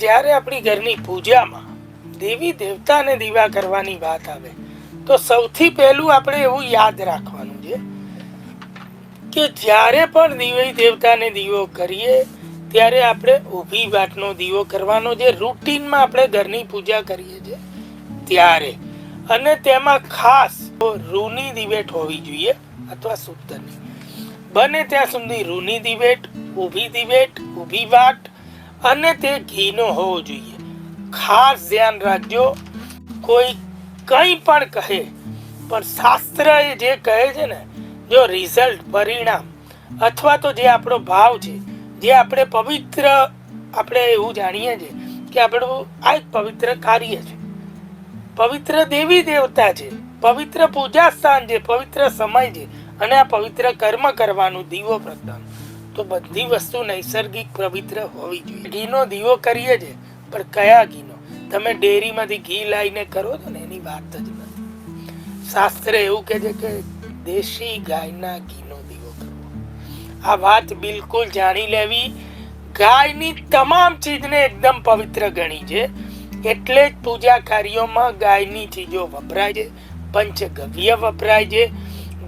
જ્યારે આપણી ઘરની પૂજામાં દેવી દેવતાને દીવા કરવાની વાત આવે, તો સૌથી પહેલું આપણે એવું યાદ રાખવાનું છે કે જ્યારે પણ દેવી દેવતાને દીવો કરીએ, ત્યારે આપણે ઊભી વાટનો દીવો કરવાનો જે રૂટીનમાં આપણે ઘરની પૂજા કરીએ છીએ, ત્યારે. અને તેમાં ખાસ રૂની દિવેટ હોવી જોઈએ અથવા સૂતરની બને ત્યાં સુધી રૂની દિવેટ, ઊભી દિવેટ, ઊભી વાટ અને તે ઘીનો હોવો જોઈએ. ખાસ ધ્યાન રાખજો. કોઈ કંઈ પણ કહે, પણ શાસ્ત્ર એ જે કહે છે ને, જો રિઝલ્ટ પરિણામ, અથવા તો જે આપણો ભાવ છે, જે આપણે પવિત્ર, આપણે એવું જાણીએ છીએ કે આપણું આ એક પવિત્ર કાર્ય છે. પવિત્ર દેવી દેવતા છે, પવિત્ર પૂજા સ્થાન છે, પવિત્ર સમય છે, અને આ પવિત્ર કર્મ કરવાનું દીવો પ્રગટાવવાનું તો બધી વસ્તુ નૈસર્ગિક પવિત્ર હોવી જોઈએ. ઘીનો દીવો કરીએ છે, પણ કયા ઘીનો? તમે ડેરીમાંથી ઘી લાવીને કરો છો ને એની વાત જ નથી. શાસ્ત્ર એવું કહે છે કે દેશી ગાયના ઘીનો દીવો કરવો. આ વાત બિલકુલ જાણી લેવી. ગાયની તમામ ચીજને એકદમ પવિત્ર ગણી છે. એટલે જ પૂજા કાર્યોમાં ગાયની ચીજો વપરાય છે, પંચગવ્ય વપરાય છે.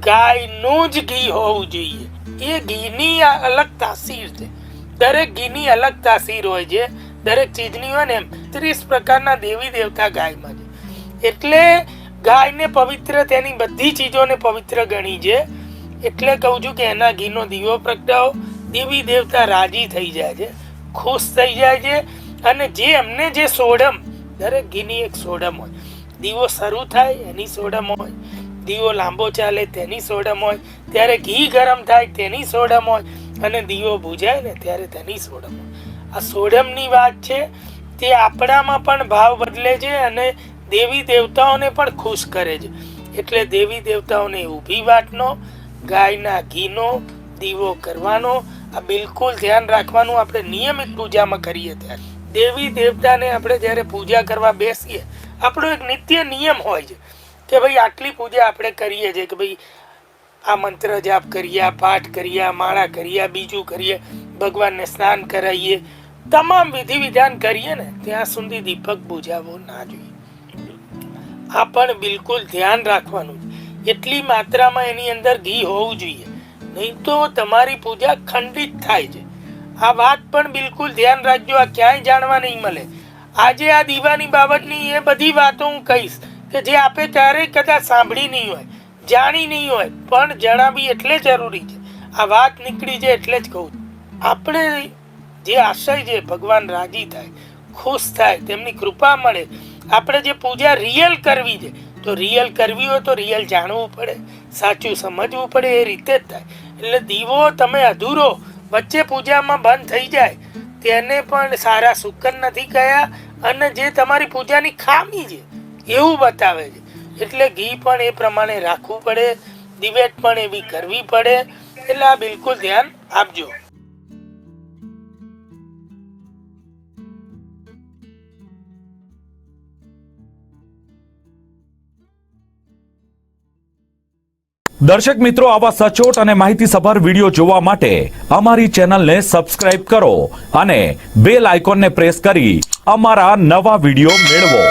ગાયનું જ ઘી હોવું જોઈએ. એ ઘીની અલગ તાસીર છે. દરેક ઘીની અલગ તાસીર હોય છે. દરેક ચીજની હોય ને ત્રીસ પ્રકારના દેવી દેવતા ગાયમાં છે. એટલે ગાયને પવિત્ર તેની બધી ચીજોને પવિત્ર ગણી છે. એટલે કહું છું કે એના ઘીનો દીવો પ્રગટાવો. દેવી દેવતા રાજી થઈ જાય છે. ખુશ થઈ જાય છે. અને જે એમને જે સોડમ, દરેક ઘીની એક સોડમ હોય. દીવો શરૂ થાય, એની સોડમ હોય. દીવો લાંબો ચાલે, તેની સોડમ હોય. ત્યારે ઘી ગરમ થાય, તેની સોડમ હોય. અને દીવો બુજાય ને, ત્યારે તેની સોડમ હોય. આ સોડમની વાત છે, તે આપણામાં પણ ભાવ બદલે છે અને દેવી દેવતાઓને પણ ખુશ કરે છે. એટલે દેવી દેવતાઓને ઊભી વાટનો ગાયના ઘીનો, દીવો કરવાનો, આ બિલકુલ ધ્યાન રાખવાનું આપણે નિયમિત પૂજામાં કરીએ ત્યારે. દેવી દેવતાને આપણે જ્યારે પૂજા કરવા બેસીએ, આપણો એક નિત્ય નિયમ હોય છે. કે ભાઈ આટલી પૂજા આપણે કરીએ છીએ કે ભાઈ આ મંત્ર જાપ કરીએ, આ પાઠ કરીએ, આ માળા કરીએ બીજું કરીએ, ભગવાનને સ્નાન કરાવીએ, તમામ વિધિ વિધાન કરીએ ને, ત્યાં સુધી દીપક બુજાવવો ના જોઈએ. આ પણ બિલકુલ ધ્યાન રાખવાનું છે. એટલી માત્રામાં એની અંદર ઘી હોવું જોઈએ. નહીં તો તમારી પૂજા ખંડિત થાય છે. આ વાત પણ બિલકુલ ધ્યાન રાખજો, આ ક્યાંય જાણવા નહીં મળે. આજે આ દીવાની બાબતની એ બધી વાતો હું કહીશ. કે જે આપે ત્યારે કદાચ સાંભળી નહીં હોય, જાણી નહીં હોય, પણ જણાવી એટલે જરૂરી છે. આ વાત નીકળી છે એટલે જ કહું આપણે જે આશય છે, ભગવાન રાજી થાય, ખુશ થાય, તેમની કૃપા મળે, આપણે જે પૂજા રિયલ કરવી છે, તો રિયલ કરવી હોય તો રિયલ જાણવું પડે, સાચું સમજવું પડે, એ રીતે જ થાય. એટલે દીવો તમે અધૂરો, વચ્ચે પૂજામાં બંધ થઈ જાય, તેને પણ સારા શુકન નથી કયા, અને જે તમારી પૂજાની ખામી છે એવું બતાવે છે. એટલે ઘી પણ એ પ્રમાણે રાખવું પડે દિવેટ પણ એવી કરવી પડે, એટલે આ બિલકુલ ધ્યાન આપજો. દર્શક મિત્રો, આવા સચોટ અને માહિતીસભર વીડિયો જોવા માટે અમારી ચેનલને સબસ્ક્રાઇબ કરો અને બેલ આઇકોનને પ્રેસ કરી અમારા નવા વીડિયો મેળવો.